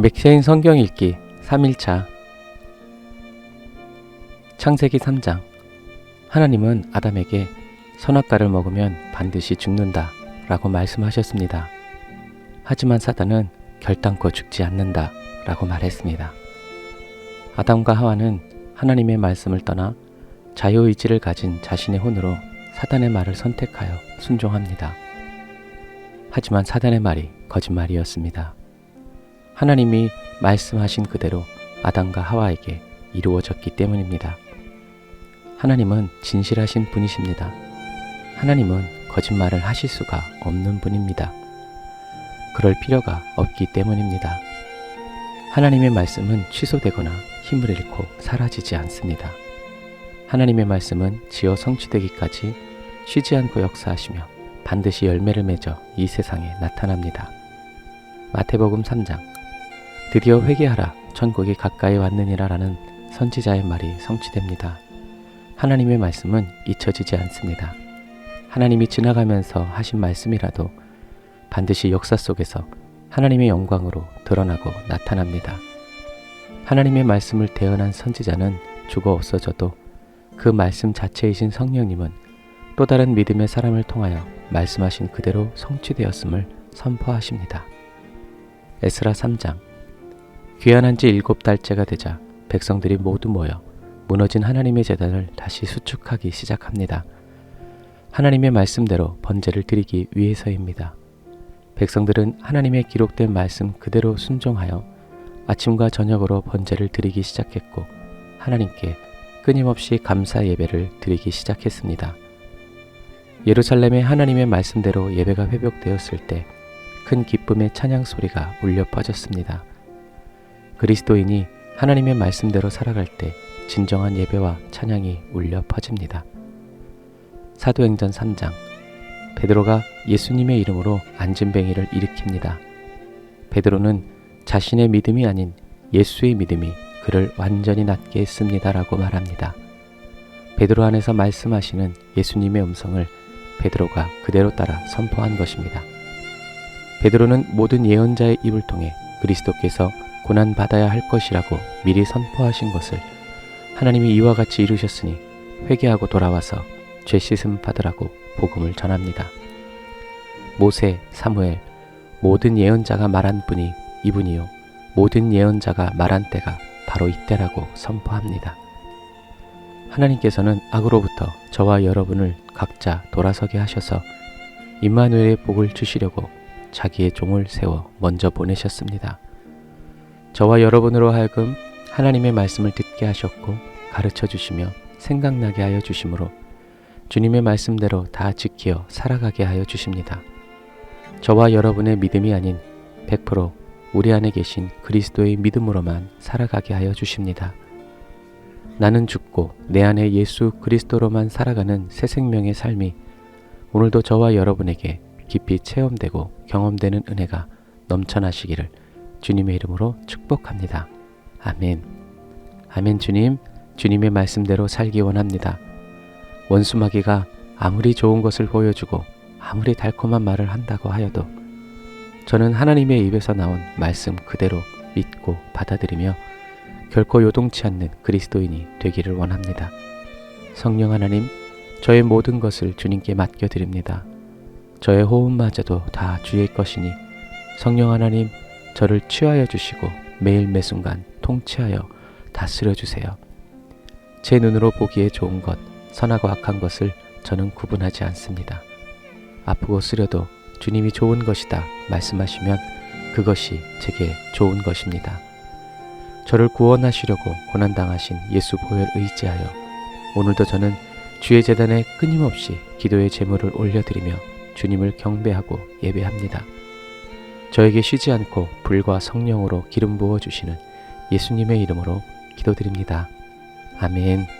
맥세인 성경 읽기 3일차 창세기 3장 하나님은 아담에게 선악과를 먹으면 반드시 죽는다 라고 말씀하셨습니다. 하지만 사단은 결단코 죽지 않는다 라고 말했습니다. 아담과 하와는 하나님의 말씀을 떠나 자유의지를 가진 자신의 혼으로 사단의 말을 선택하여 순종합니다. 하지만 사단의 말이 거짓말이었습니다. 하나님이 말씀하신 그대로 아담과 하와에게 이루어졌기 때문입니다. 하나님은 진실하신 분이십니다. 하나님은 거짓말을 하실 수가 없는 분입니다. 그럴 필요가 없기 때문입니다. 하나님의 말씀은 취소되거나 힘을 잃고 사라지지 않습니다. 하나님의 말씀은 지어 성취되기까지 쉬지 않고 역사하시며 반드시 열매를 맺어 이 세상에 나타납니다. 마태복음 3장 드디어 회개하라 천국이 가까이 왔느니라 라는 선지자의 말이 성취됩니다. 하나님의 말씀은 잊혀지지 않습니다. 하나님이 지나가면서 하신 말씀이라도 반드시 역사 속에서 하나님의 영광으로 드러나고 나타납니다. 하나님의 말씀을 대언한 선지자는 죽어 없어져도 그 말씀 자체이신 성령님은 또 다른 믿음의 사람을 통하여 말씀하신 그대로 성취되었음을 선포하십니다. 에스라 3장 귀환한 지 일곱 달째가 되자 백성들이 모두 모여 무너진 하나님의 재단을 다시 수축하기 시작합니다. 하나님의 말씀대로 번제를 드리기 위해서입니다. 백성들은 하나님의 기록된 말씀 그대로 순종하여 아침과 저녁으로 번제를 드리기 시작했고 하나님께 끊임없이 감사 예배를 드리기 시작했습니다. 예루살렘의 하나님의 말씀대로 예배가 회복되었을 때 큰 기쁨의 찬양 소리가 울려 퍼졌습니다. 그리스도인이 하나님의 말씀대로 살아갈 때 진정한 예배와 찬양이 울려 퍼집니다. 사도행전 3장 베드로가 예수님의 이름으로 안진뱅이를 일으킵니다. 베드로는 자신의 믿음이 아닌 예수의 믿음이 그를 완전히 낫게 했습니다라고 말합니다. 베드로 안에서 말씀하시는 예수님의 음성을 베드로가 그대로 따라 선포한 것입니다. 베드로는 모든 예언자의 입을 통해 그리스도께서 고난 받아야 할 것이라고 미리 선포하신 것을 하나님이 이와 같이 이루셨으니 회개하고 돌아와서 죄 씻음 받으라고 복음을 전합니다. 모세, 사무엘, 모든 예언자가 말한 분이 이분이요. 모든 예언자가 말한 때가 바로 이때라고 선포합니다. 하나님께서는 악으로부터 저와 여러분을 각자 돌아서게 하셔서 임마누엘의 복을 주시려고 자기의 종을 세워 먼저 보내셨습니다. 저와 여러분으로 하여금 하나님의 말씀을 듣게 하셨고 가르쳐 주시며 생각나게 하여 주심으로 주님의 말씀대로 다 지키어 살아가게 하여 주십니다. 저와 여러분의 믿음이 아닌 100% 우리 안에 계신 그리스도의 믿음으로만 살아가게 하여 주십니다. 나는 죽고 내 안에 예수 그리스도로만 살아가는 새 생명의 삶이 오늘도 저와 여러분에게 깊이 체험되고 경험되는 은혜가 넘쳐나시기를 주님의 이름으로 축복합니다. 아멘. 아멘 주님, 주님의 말씀대로 살기 원합니다. 원수마귀가 아무리 좋은 것을 보여주고 아무리 달콤한 말을 한다고 하여도 저는 하나님의 입에서 나온 말씀 그대로 믿고 받아들이며 결코 요동치 않는 그리스도인이 되기를 원합니다. 성령 하나님, 저의 모든 것을 주님께 맡겨드립니다. 저의 호흡마저도 다 주의 것이니 성령 하나님, 저를 취하여 주시고 매일 매순간 통치하여 다스려 주세요. 제 눈으로 보기에 좋은 것, 선하고 악한 것을 저는 구분하지 않습니다. 아프고 쓰려도 주님이 좋은 것이다 말씀하시면 그것이 제게 좋은 것입니다. 저를 구원하시려고 고난당하신 예수 보혈 의지하여 오늘도 저는 주의 재단에 끊임없이 기도의 제물을 올려드리며 주님을 경배하고 예배합니다. 저에게 쉬지 않고 불과 성령으로 기름 부어 주시는 예수님의 이름으로 기도드립니다. 아멘.